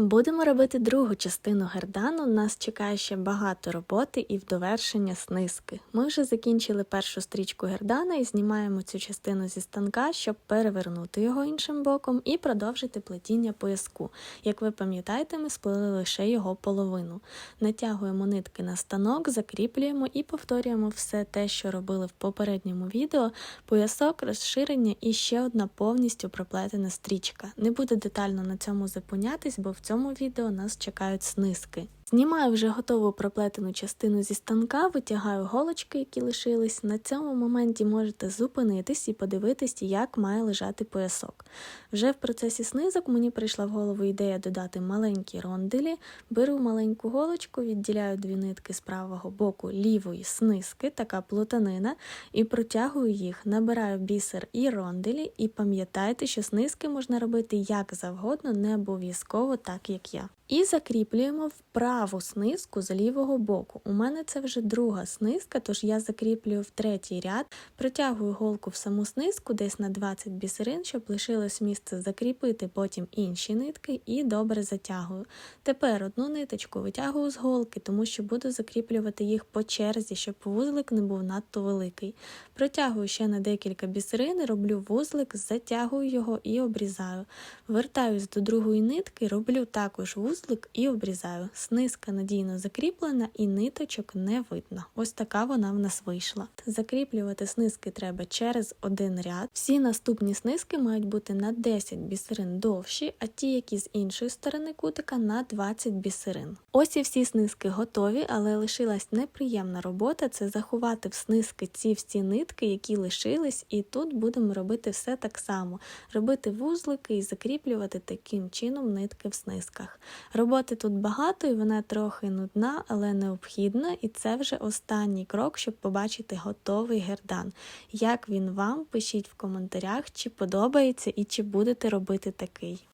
Будемо робити другу частину гердану. Нас чекає ще багато роботи і в довершення снизки. Ми вже закінчили першу стрічку гердана і знімаємо цю частину зі станка, щоб перевернути його іншим боком і продовжити плетіння пояску. Як ви пам'ятаєте, ми сплели лише його половину. Натягуємо нитки на станок, закріплюємо і повторюємо все те, що робили в попередньому відео. Поясок, розширення і ще одна повністю проплетена стрічка. Не буду детально на цьому зупинятись, бо в цьому відео нас чекають снизки. Знімаю вже готову проплетену частину зі станка, витягаю голочки, які лишились. На цьому моменті можете зупинитись і подивитись, як має лежати поясок. Вже в процесі снизок мені прийшла в голову ідея додати маленькі ронделі. Беру маленьку голочку, відділяю дві нитки з правого боку лівої снизки, така плутанина, і протягую їх, набираю бісер і ронделі, і пам'ятайте, що снизки можна робити як завгодно, не обов'язково так, як я. І закріплюємо в праву снизку з лівого боку. У мене це вже друга снизка, тож я закріплюю в третій ряд, протягую голку в саму снизку десь на 20 бісерин, щоб лишилось місце закріпити потім інші нитки і добре затягую. Тепер одну ниточку витягую з голки, тому що буду закріплювати їх по черзі, щоб вузлик не був надто великий. Протягую ще на декілька бісерин, роблю вузлик, затягую його і обрізаю. Вертаюсь до другої нитки, роблю також вузлик і обрізаю. Снизка надійно закріплена і ниточок не видно. Ось така вона в нас вийшла. Закріплювати снизки треба через один ряд. Всі наступні снизки мають бути на 10 бісерин довші, а ті, які з іншої сторони кутика, на 20 бісерин. Ось і всі снизки готові, але лишилась неприємна робота це заховати в снизки ці всі нитки, які лишились, і тут будемо робити все так само: робити вузлики і закріплювати таким чином нитки в снизках. Роботи тут багато і трохи нудна, але необхідна, і це вже останній крок, щоб побачити готовий гердан. Як він вам, пишіть в коментарях, чи подобається і чи будете робити такий.